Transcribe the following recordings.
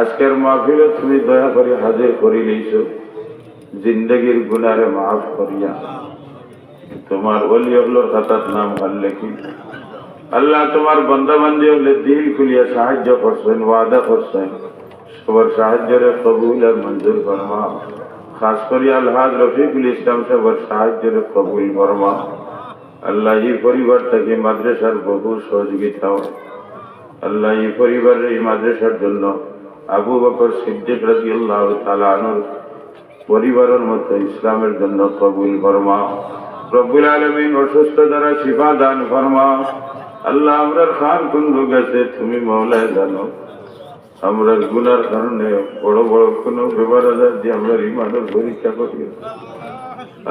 আজকের মাহফিলে তুমি দয়া করে হাজির করি লইছ জিন্দগির গুনারে মাফ করিয়া। তোমার অলি অগলোর খাতার নাম ভালো লেখি। আল্লাহ তোমার বন্দাবান্দি হলে দিল খুলিয়া সাহায্য করছেন, ওয়াদা করছেন। সবার সাহায্যের কবুল আর মঞ্জুর ফরমা। খাস করি আলহাজ রফিকুল ইসলাম সবার সাহায্যের কবুল ফরমা। আল্লাহ এই পরিবার থেকে মাদ্রাসার বহু সহযোগিতা হয়। আল্লাহ এই পরিবারের এই মাদ্রাসার জন্য আবু বকর সিদ্দিক রাজি আল্লাহ তালানুর পরিবারের মতো ইসলামের জন্য কবুল ফরমা। রব্বুল আলমিন অসুস্থ দ্বারা শিফা দান ফরমা। আল্লাহ আমরার খান কোন রোগ আছে তুমি মৌলায় জানো। আমরা গুনার কারণে বড় বড় কোন ব্যবহার দিয়ে আমরা ইমানের পরীক্ষা করি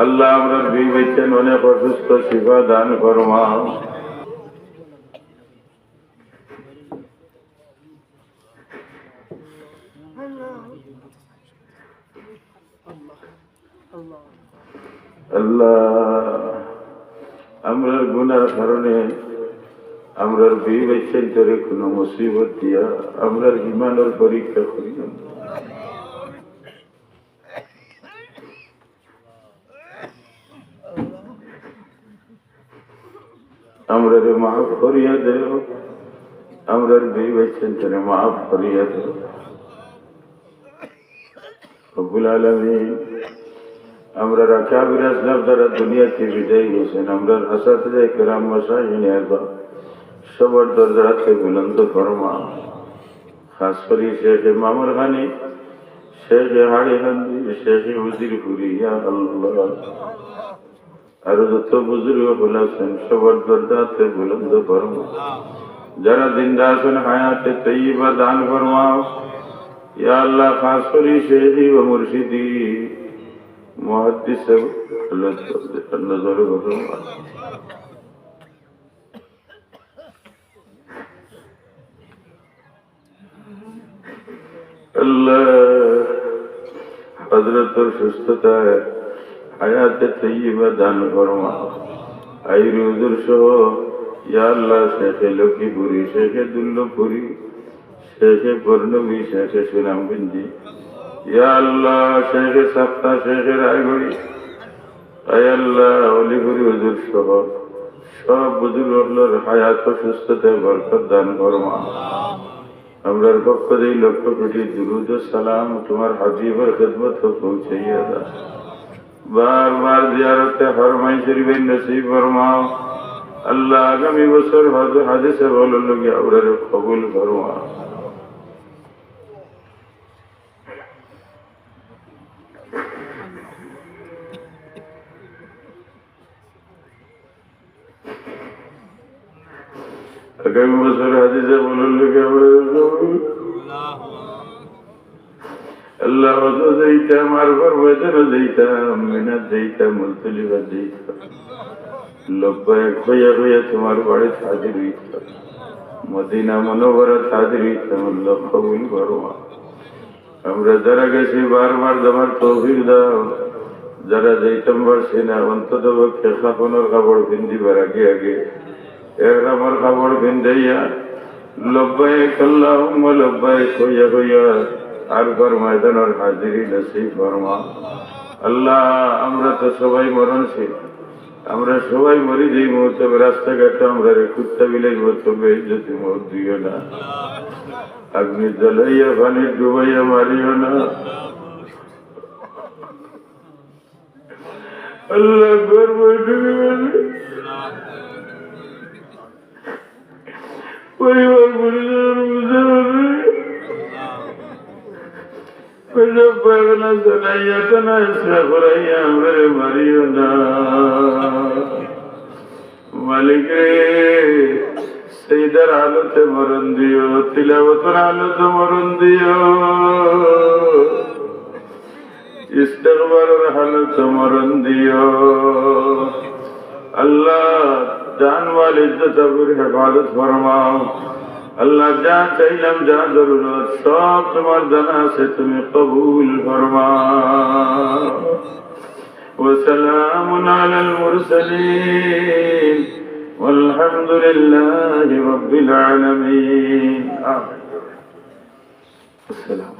আল্লাহ আমরা দুই বেচেন অনেক অসুস্থ শিফা দান ফরমা। আল্লাহ, আমরার গুনার কারণে আমরার বিয়ে বেছেন কোনো মুসিবত দিয়া আমরার ইমানের পরীক্ষা করি না। আমরার মাফ করিয়া দেও, আমরার বেছেন তোরে মাফ করিয়া দেও রব্বুল আলমী আমরা রাখাবির আসলাম দ্বারা দুনিয়াতে বিদায় গেছেন আমরা আসাতে যাই কেরাম একবার সবার দরজাতে বুলন্দ ফরমা। খাস করি শেখ মামুর খানি শেখ হাড়ি হান্দি শেখ উজির ফুরিয়া আল্লাহ। আর যত বুজুর্গ বলেছেন সবার দরজাতে বুলন্দ ফরমা। যারা জিন্দা আছেন হায়াতে তৈবা দান ফরমাও। ইয়া আল্লাহ, খাস করি শেখি ও মুর্শিদি। मुहदी से नज़र अल्लाह और सुस्थता है तो थी मैं दान करूँगा आयुर्वेदुर सो या अल्लाह, शेखे लोकी पूरी शेखे दुल्लो पूरी शेखे पूर्ण शेखे श्री राम बिंदी। আল্লাহ সাপ্তাহ সহ সব দান ফরমা আমরার পক্ষ দিয়ে লক্ষ কোটি দুরুদ সালাম তোমার হাবিবের খেদমত পৌঁছাইয়া বারবার জিয়ারতে হরমাই শরীফের নসিব ফরমাও। আল্লাহ আগামী বছর হজ সে বলো লোকে আমরার কবুল ফরমা আগামী বছর হাদিসে বলুন লোকে আমরা আল্লাহ যেইতাম আর বরবাদেরও যেইতাম মিনার যেইতাম মুলতলিবা যেইতাম লব্বায়ক হইয়া হইয়া তোমার বাড়ি হাজির হইতাম মদিনা মনোবরা হাজির হইতাম আল্লাহ কবুল করবা আমরা যারা গেছি, বারবার তোমার তৌফিক দাও। যারা যেইতাম পারছি না অন্তত পক্ষে খাপনের কাপড় পিন্দিবার আগে আগে। এর আমার কাপড় পিন্দাইয়া লব্বায়ক আল্লাহুম্মা লব্বায়ক হইয়া হইয়া আর ঘর ময়দানের হাজিরি নসিব ফরমা। আল্লাহ, আমরা তো সবাই মরণশীল। আমরা সবাই মরি যেই মুহূর্তে রাস্তাঘাটে আমরা রে কুত্তা বিলের মতো বেইজ্জতি মত দিও না। আগ্নি জ্বলাইয়া পানি ডুবাইয়া মারিও না। আল্লাহ গর্ব ডুবে পেশাব পায়খানা চালাইয়া টানা ইসরা করাইয়া আমরে মারিও না মালিক রে সেইদার আলোতে মরণ দিও তিলাবতর আলোতে মরণ দিও। ইস্তেকবারের হালতে মরণ দিও। আল্লাহ জানওয়াল ইজ্জত হেফাজত ফরমাও। আল্লাহ যা চাইলাম যা জরুরত সব তোমার জানা আছে তুমি কবুল ফরমাও وسلام على المرسلين والحمد لله رب العالمين آمين আসসালাম